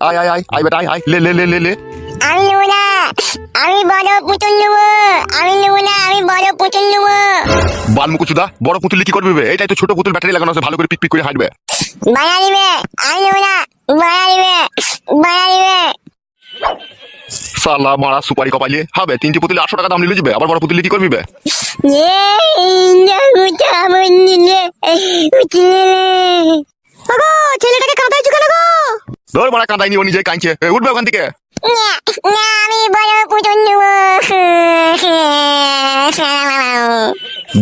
আয় আয় আয় আয় বেটা আয় আয় লে লে লে লে লে আমি নেব না আমি বড় পুতুল নেব আমি নেব না আমি বড় পুতুল নেব চুদা বড় পুতুল কি করবে বে? এইটাই তো ছোট পুতুল ব্যাটারি লাগানো আছে ভালো করে পিক পিক করে হাঁটবে নিবে আমি নেব না বাড়া নিবে বাড়া নিবে সালা মারা সুপারি কপাইলে হবে তিনটি পুতুল আটশো টাকা দাম নিলে যাবে আবার বড় পুতুল কি করবি বে? ये গুটা মন্দিরে উঠলে ওগো ছেলেটাকে কাঁদাইছো কেন গো? ধর মারা কাঁদাই নিও নিজে কাঁদছে। এ, উঠবে ওখান থেকে। না না আমি বড় পুতুল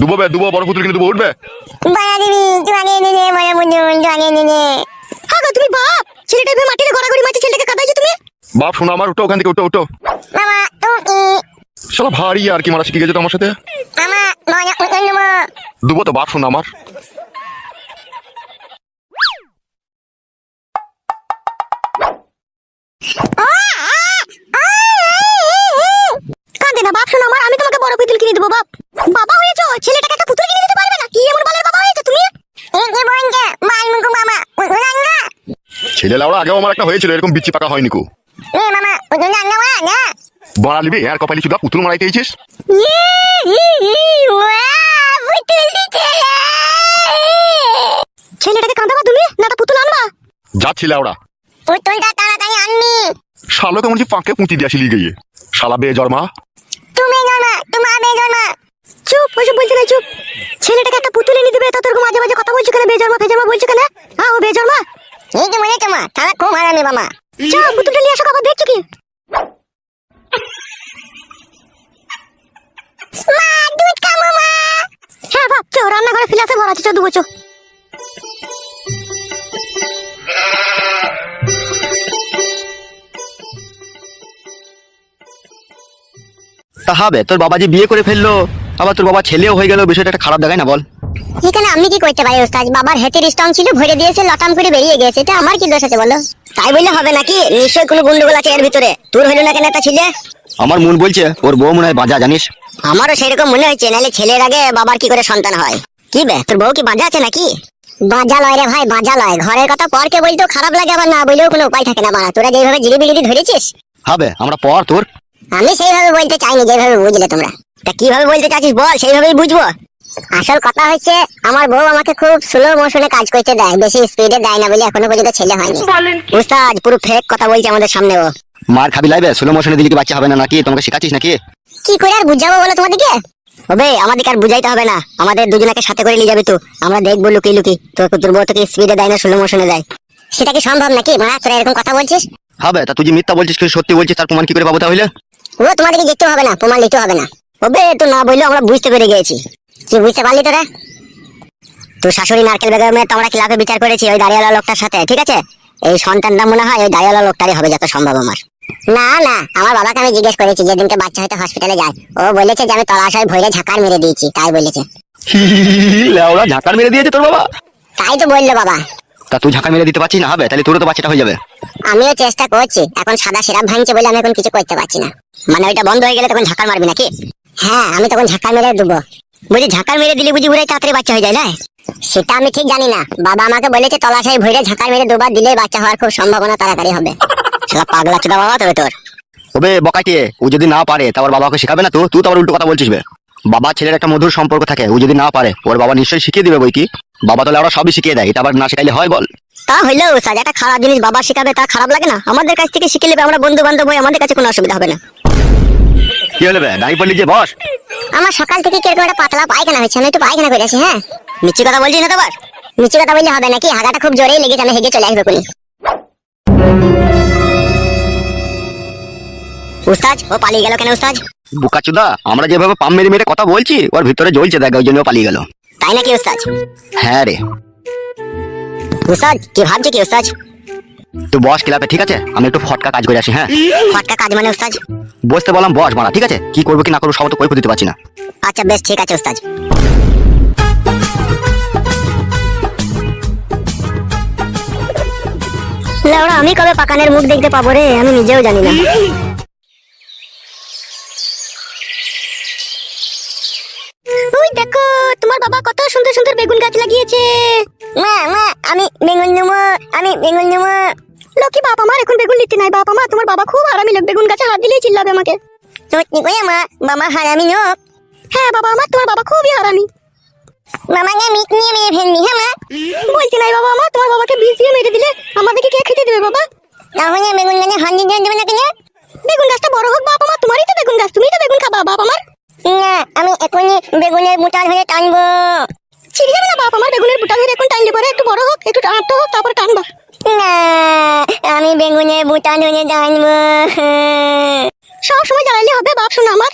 দুবো বে দুবো বড় পুতুল কিনে দুবো উঠবে। বাড়া দিবি তুই আগে নিলে বড় পুতুল তুই আগে নিলে হ্যাঁ গো তুমি বাপ ছেলেটা ভেবে মাটিতে গড়াগড়ি মারছে ছেলেটাকে কাঁদাইছো তুমি? বাপ শোনা আমার উঠো ওখান থেকে উঠো উঠো। মামা তুমি শালা ভারী আর কি মারা শিখে গেছে তো আমার সাথে। মামা নেব। দুবো তো বাপ শোনা আমার। ছেলে লাউড়া আগেও আমার একটা হয়েছিল এরকম বিচ্ছি পাকা হয়নি কো। এ মামা পুতুল আনগা ওয়া না বড়া লিবি আর কপালি চুদা পুতুল মারাইতে এইছিস ই ওয়া পুতুল দিতে ছেলেটাকে কাঁদাবা তুমি না তা পুতুল আনবা। যাচ্ছি লাউড়া। পুতুলটা তাড়াতাড়ি আনবি। শালো কেমন যে ফাঁকে পুঁতি দিয়ে আসিলি গিয়ে। শালা বে জর্মা তুমি জন্মা তোমার বে জন্মা। চুপ ওইসব বলতে নাই চুপ। ছেলেটাকে একটা পুতুল এনে দিবে তো তোর মাঝে মাঝে কথা বলছো কেন? বেজন্মা ফেজন্মা বলছো কেন? হ্যাঁ ও বেজন্মা তো মনে তোমার তারা খুব হারামি মামা চল পুতুলটা নিয়ে আসো আবার দেখছ কি? মা দুধ খাব মা। হ্যাঁ বাপ চো রান্নাঘরে ফিলাসে ভরা আছে চো দুবো চো তা হবে তোর বাবা যে বিয়ে করে ফেলল আবার তোর বাবা ছেলেও হয়ে গেল বিষয়টা একটা খারাপ দেখায় না বল। এখানে আমি কি করতে পারি ওস্তাদ? বাবার হেতের স্টং ছিল ভরে দিয়েছে লটাম করে বেরিয়ে গেছে। এটা আমার কি দোষ আছে বলো? তাই বললে হবে নাকি? নিশ্চয়ই কোনো গুন্ডগোল আছে এর ভিতরে। তোর হইল না কেন একটা ছেলে? আমার মন বলছে ওর বউ মনে হয় বাজা জানিস? আমারও সেরকম মনে হচ্ছে নাহলে ছেলের আগে বাবার কি করে সন্তান হয়? কি বে তোর বউ কি বাজা আছে নাকি? বাজা লয় রে ভাই বাজা লয়। ঘরের কথা পরকে বলতেও খারাপ লাগে আবার না বললেও কোনো উপায় থাকে না বাড়া। তোরা যেভাবে জিলি ধরেছিস? হবে আমরা পর তোর। আমি সেইভাবে বলতে চাইনি যেভাবে বুঝলে তোমরা। তা কীভাবে বলতে চাচ্ছিস বল সেইভাবেই বুঝব। আসল কথা হচ্ছে আমার বউ আমাকে খুব স্লো মোশনে কাজ করতে দেয় বেশি স্পিডে দেয় না বলে এখনও পর্যন্ত ছেলে হয়নি। উস্তাদ পুরো ফেক কথা বলছে আমাদের সামনে ও। মার খাবি লাইবে? স্লো মোশনে দিলে কি বাচ্চা হবে না নাকি? তোমাকে শেখাচ্ছিস নাকি? কি করে আর বুঝাবো বলো তোমাদেরকে? হবে আমাদেরকে আর বুঝাইতে হবে না। আমাদের দুজনকে সাথে করে নিয়ে যাবে তো। আমরা দেখব লুকিয়ে লুকিয়ে। তোর তোর বউ তোকে স্পিডে দেয় না স্লো মোশনে দেয়। সেটা কি সম্ভব নাকি? মারা তোরা এরকম কথা বলছিস? হবে তা তুই মিথ্যা বলছিস কি সত্যি বলছিস তার প্রমাণ কি করে পাবো তাহলে? ও তোমাদেরকে দেখতে হবে না প্রমাণ নিতে হবে না। ওবে তো না বললে আমরা বুঝতে পেরে গেছি কি বুঝতে পারলি তোরা তোর শাশুড়ি নারকেল বেগমের তো আমরা বিচার করেছি ওই দাঁড়িয়ালা লোকটার সাথে ঠিক আছে? এই সন্তানটা মনে হয় ওই দাঁড়িয়ালা লোকটারই হবে যত সম্ভব আমার। না না আমার বাবাকে আমি জিজ্ঞেস করেছি যেদিনকে বাচ্চা হয়তো হসপিটালে যায়। ও বলেছে যে আমি তলাশয় ভরে ঝাঁকার মেরে দিয়েছি তাই বলেছে। লেওড়া ঝাঁকার মেরে দিয়েছে তোর বাবা? তাই তো বলল বাবা। তা তুই ঝাঁকা মেরে দিতে পারছিস না হবে? তাহলে তোরও তো বাচ্চাটা হয়ে যাবে। আমিও চেষ্টা করছি এখন সাদা সিরাপ ভাঙছে বলে আমি এখন কিছু করতে পারছি না। মানে ওইটা বন্ধ হয়ে গেলে তখন ঝাঁকার মারবি নাকি? হ্যাঁ আমি তখন ঝাঁকার মেরে দেবো। বুঝি ঝাঁকার মেরে দিলে বুঝি বুড়াই তাড়াতাড়ি বাচ্চা হয়ে যায় না সেটা আমি ঠিক জানি না। বাবা আমাকে বলেছে তলাশাই ভরে ঝাঁকার মেরে দুবার দিলে বাচ্চা হওয়ার খুব সম্ভাবনা তাড়াতাড়ি হবে। সেটা পাগলা চোদা বাবা তবে তোর। ওবে বকাইতে ও যদি না পারে তা ওর বাবাকে শেখাবে না তো? তুই তো আবার উল্টো কথা বলছিস বে। বাবা ছেলের একটা মধুর সম্পর্ক থাকে ও যদি না পারে ওর বাবা নিশ্চয়ই শিখিয়ে দিবে বই কি? বাবা তো ওরা সবই শিখিয়ে দেয় এটা আবার না শেখাইলে হয় বল। তা হইলেও সাজ একটা খারাপ জিনিস বাবা শেখাবে তা খারাপ লাগে না? আমাদের কাছ থেকে শিখে নেবে আমরা বন্ধু বান্ধব হয়ে আমাদের কাছে কোনো অসুবিধা হবে না। কি হলে বে? দাঁড়িয়ে পড়লি যে বস। আমার সকাল থেকে কীরকম একটা পাতলা পায়খানা হচ্ছে আমি একটু পায়খানা করে আসি হ্যাঁ? মিষ্টি কথা বলছিস না তো আবার মিষ্টি কথা বললে হবে নাকি? হাগাটা খুব জোরেই লেগেছে আমি হেগে চলে আসবে কোনি উস্তাজ ও পালিয়ে গেল কেন উস্তাজ? বুকাচুদা আমরা যেভাবে পাম মেরে মেরে কথা বলছি ওর ভিতরে জ্বলছে দেখ ওই জন্য পালিয়ে গেল। তাই নাকি উস্তাজ? হ্যাঁ রে। উস্তাজ কি ভাবছে কি উস্তাজ? তুই বস ক্লাবে ঠিক আছে? আমি একটু ফটকা কাজ করে আসি হ্যাঁ? ফটকা কাজ মানে উস্তাজ বসতে বললাম বস মারা ঠিক আছে? কি করব কি না করব সব তো কৈফত দিতে পারছি না। আচ্ছা বেশ ঠিক আছে উস্তাজ লেওড়া আমি কবে পাকানের মুখ দেখতে পাবো রে? আমি নিজেও জানি না। ওই দেখো তোমার বাবা কত সুন্দর সুন্দর বেগুন গাছ লাগিয়েছে। মা মা আমি বেগুন নেব আমি বেগুন নেব। লক্ষ্মী বাবা আমার এখন বেগুন নিতে নাই। বাবা মা তোমার বাবা খুব হারামি লোক বেগুন গাছে হাত দিলেই চিল্লাবে আমাকে। সত্যি করে মা বাবা হারামি লোক। হ্যাঁ বাবা আমার তোমার বাবা খুবই হারামি। মামাকে মিট নিয়ে মেরে ফেলবি হ্যাঁ মা? বলছি নাই বাবা আমার তোমার বাবাকে বিষ দিয়ে মেরে দিলে আমাদেরকে কে খেতে দেবে বাবা? তাহলে বেগুন গাছে হাত দিয়ে দেবে না কেন? বেগুন গাছটা বড় হোক বাবা মা তোমারই তো বেগুন গাছ তুমি তো বেগুন খাবা বাবা আমার না আমি এখনই বেগুনের বুটাল হয়ে টানবো। ছিড়ে যাবে না বাবা আমার বেগুনের বুটাল হয়ে এখন টানলে পরে একটু বড় হোক একটু টানতে হোক তারপর টানবা। বেগুনের বুটাল হয়ে সব সময় জ্বালাইলে হবে বাপ শোনা আমার।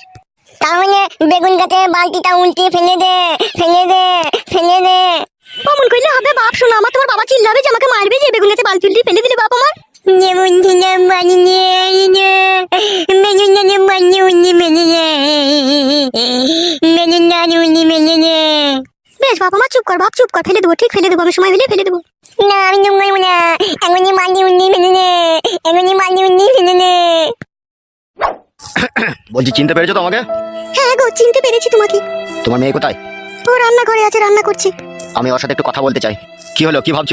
তাহলে বেগুন গাছে বালতিটা উল্টে ফেলে দে ফেলে দে ফেলে দে। অমন করলে হবে বাপ শোনা আমার। তোমার বাবা চিল্লাবে যে আমাকে মারবে যে বেগুন গাছে বালতি উল্টে ফেলে দিলে বাপ আমার। যেমন দিলাম মানি বেগুন গাছে বালতি উল্টে ফেলে দে বেগুন গাছে উল্টে ফেলে দে। বেশ বাবা মা চুপ কর বাপ চুপ কর ফেলে দেবো ঠিক ফেলে দেবো আমি সময় হলে ফেলে দেবো। না আমি করব না এখনই বালতি উল্টে ফেলে দে এখনই বালতি উল্টে ফেলে দে বলছি চিনতে পেরেছ তো আমাকে হ্যাঁ গো চিনতে পেরেছি তোমাকে তোমার মেয়ে কোথায় ও রান্নাঘরে আছে রান্না করছে আমি ওর সাথে একটু কথা বলতে চাই কি হলো কি ভাবছ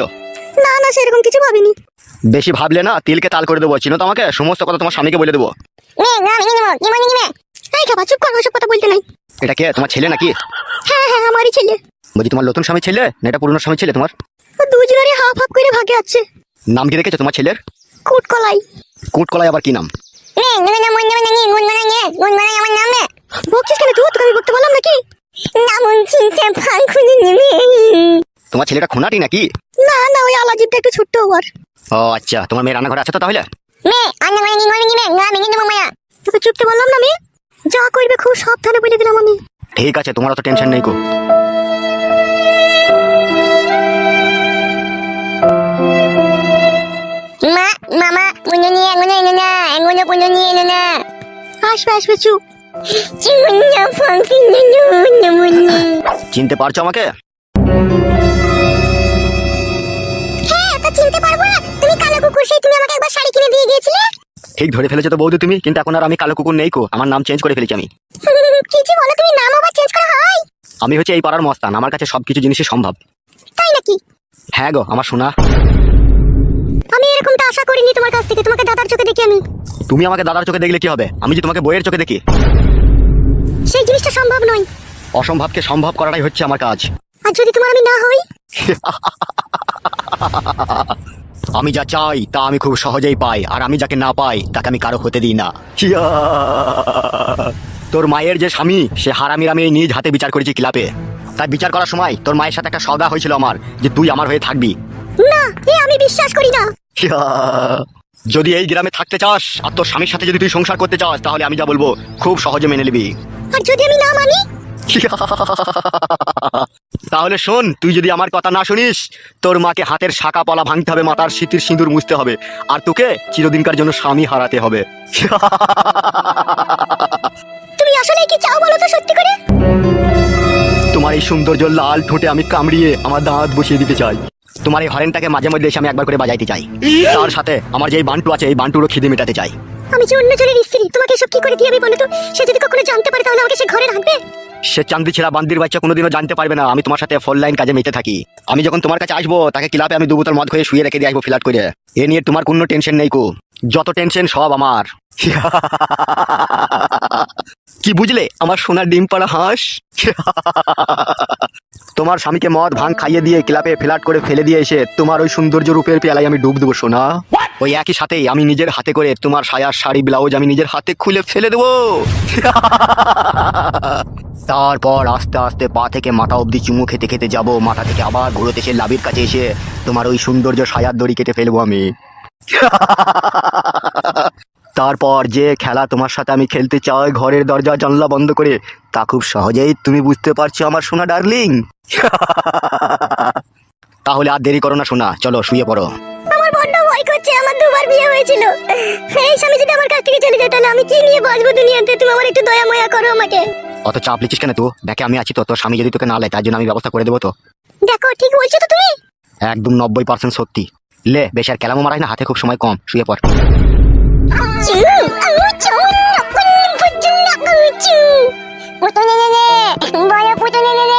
না না সেরকম কিছু ভাবিনি বেশি ভাবলে না তিলকে তাল করে দেবো চিনো তো আমাকে সমস্ত কথা তোমার স্বামীকে বলে দেবো এই খাবা চুপ কর ওসব কথা বলতে নাই এটা কে তোমার ছেলে নাকি হ্যাঁ হ্যাঁ আমারই ছেলে বলছি তোমার নতুন স্বামী ছেলে না এটা পুরনো স্বামী ছেলে তোমার দুজনেরই হাফ হাফ করে ভাগে আছে নাম কি রেখেছো তোমার ছেলের কুটকলাই কুটকলাই আবার কি নাম বকছিস কেন তুই তোকে আমি বকতে বললাম নাকি না বলছি ফান খুঁজে নেবে তোমার ছেলেটা খোনাটি নাকি না না ওই আলাজিবটা একটু ছোট্ট ওর ও আচ্ছা তোমার মেয়ে রান্নাঘরে আছে তো তাহলে নিবে না মায়া তোকে চুপতে বললাম না আমি যা করবে খুব সাবধানে বলে দিলাম আমি ঠিক আছে তোমার অত টেনশন নেই মামা পুজো নিয়ে এগোনো এলো না এগোনো পুজো নিয়ে এলো না আসবে আসবে চুপ চিমুন্না চিনতে পারছ আমাকে হ্যাঁ তা চিনতে পারব না তুমি কালো কুকুর সেই তুমি আমাকে একবার শাড়ি কিনে দিয়ে গিয়েছিলে? ঠিক ধরে ফেলেছো তো বৌদি তুমি? কিন্তু এখন আর আমি কালো কুকুর নেই কো। আমার নাম চেঞ্জ করে ফেলেছি আমি। কি যে বলো তুমি নাম আবার চেঞ্জ করা হয়? আমি হচ্ছে এই পাড়ার মস্তান। আমার কাছে সবকিছু জিনিসই সম্ভব। তাই নাকি? হ্যাঁ গো আমার শোনা আমি এরকমটা আশা করিনি তোমার কাছ থেকে তোমাকে দাদার চোখে দেখি আমি। তুমি আমাকে দাদার চোখে দেখলে কি হবে? আমি যে তোমাকে বইয়ের চোখে দেখি? সেই জিনিসটা সম্ভব নয়। অসম্ভবকে সম্ভব করাটাই হচ্ছে আমার কাজ। আর যদি তোমার আমি না হই? আমি যা চাই তা আমি খুব সহজেই পাই। আর আমি যাকে না পাই তাকে আমি কারও হতে দিই না। তোর মায়ের যে স্বামী সে হারামির আমি নিজ হাতে বিচার করেছি ক্লাবে তাই বিচার করার সময় তোর মায়ের সাথে একটা সদা হয়েছিল আমার যে তুই আমার হয়ে থাকবি। না এ আমি বিশ্বাস করি না। যদি এই গ্রামে থাকতে চাস আর তোর স্বামীর সাথে যদি তুই সংসার করতে চাস তাহলে আমি যা বলব খুব সহজে মেনে নিবি। আর যদি আমি না মানি? তাহলে শোন তুই যদি আমার কথা না শুনিস তোর মাকে হাতের শাখা পলা ভাঙতে হবে মাথার শীতের সিঁদুর মুছতে হবে আর তোকে চিরদিনকার জন্য স্বামী হারাতে হবে। তুমি আসলে কি চাও বলো তো সত্যি করে? তোমার এই সৌন্দর্য লাল ঠোঁটে আমি কামড়িয়ে আমার দাঁত বসিয়ে দিতে চাই। তোমার এই হরেনটাকে মাঝে মধ্যে এসে আমি একবার করে বাজাইতে চাই। তার সাথে আমার যে বান্টু আছে এই বান্টুরও খিদে মেটাতে চাই। আমি যে অন্য জনের স্ত্রী তোমাকে এসব কি করে দিয়ে আমি বলো তো? সে যদি কখনো জানতে পারে তাহলে আমাকে সে ঘরে রাখবে। সে চান্দি ছেড়া বান্দির বাচ্চা কোনোদিনও জানতে পারবে না। আমি তোমার সাথে ফোন লাইন কাজে মেতে থাকি। আমি যখন তোমার কাছে আসব তাকে ক্লাবে আমি দু বোতল মদ খেয়ে শুয়ে রেখে দিয়ে আসব ফ্ল্যাট করে। এ নিয়ে তোমার কোনো টেনশন নেই কো। যত টেনশন সব আমার। কি বুঝলে? আমার সোনার ডিম পাড়া হাঁস? তোমার স্বামীকে মদ ভাঙ খাইয়ে দিয়ে ক্লাবে ফ্ল্যাট করে ফেলে দিয়ে এসে তোমার ওই সৌন্দর্য রূপের পেয়ালায় আমি ডুব দেবো সোনা। ওই একই সাথেই আমি নিজের হাতে করে তোমার সায়ার শাড়ি ব্লাউজ আমি নিজের হাতে খুলে ফেলে দেবো। তারপর আস্তে আস্তে পা থেকে মাথা অবধি চুমু খেতে খেতে যাব মাথা থেকে আবার ঘুরোতে এসে লাভির কাছে এসে তোমার ওই সৌন্দর্য সায়ার দড়ি কেটে ফেলব আমি। তারপর যে খেলা তোমার সাথে আমি খেলতে চাই ঘরের দরজা জানলা বন্ধ করে তা খুব সহজেই তুমি বুঝতে পারছ আমার সোনা ডার্লিং। তাহলে আর দেরি করো না সোনা চলো শুয়ে পড়ো। আমার বড্ড ভয় করছে আমার দুবার বিয়ে হয়েছিল। এই স্বামী যদি আমার কাছ থেকে চলে তাহলে আমি কি নিয়ে বাঁচবো দুনিয়াতে? তুমি আমার একটু দয়া ময়া করো আমাকে। অত চাপ লিখিস কেন তো দেখে আমি আছি তো তোর স্বামী যদি তোকে না লেয় তার জন্য আমি ব্যবস্থা করে দেবো তো। দেখো ঠিক বলছো তো তুমি? একদম নব্বই পার্সেন্ট সত্যি। লে বেশ আর কেলামো মারাই না হাতে খুব সময় কম শুয়ে পড়। চু আমি চুন নকুন ফুচু নকুচু পুতুনে নে নে বড় পুতুনে নে নে বড়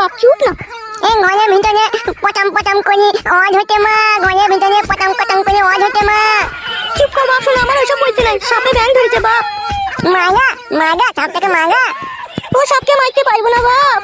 আয় বাপ চুপ না? এই ঘরের ভিতরে পটাম পটাম করে আওয়াজ হতে মা। ঘরের ভিতরে পটাম পটাম করে আওয়াজ হতে মা। চুপ কর বাপ শুনে আমার ওইসব বলতে নাই। সাপে ব্যাং ধরেছে বাপ। মাগা মাগা সাপটাকে মাগা। ও সাপকে মারতে পারব না বাপ।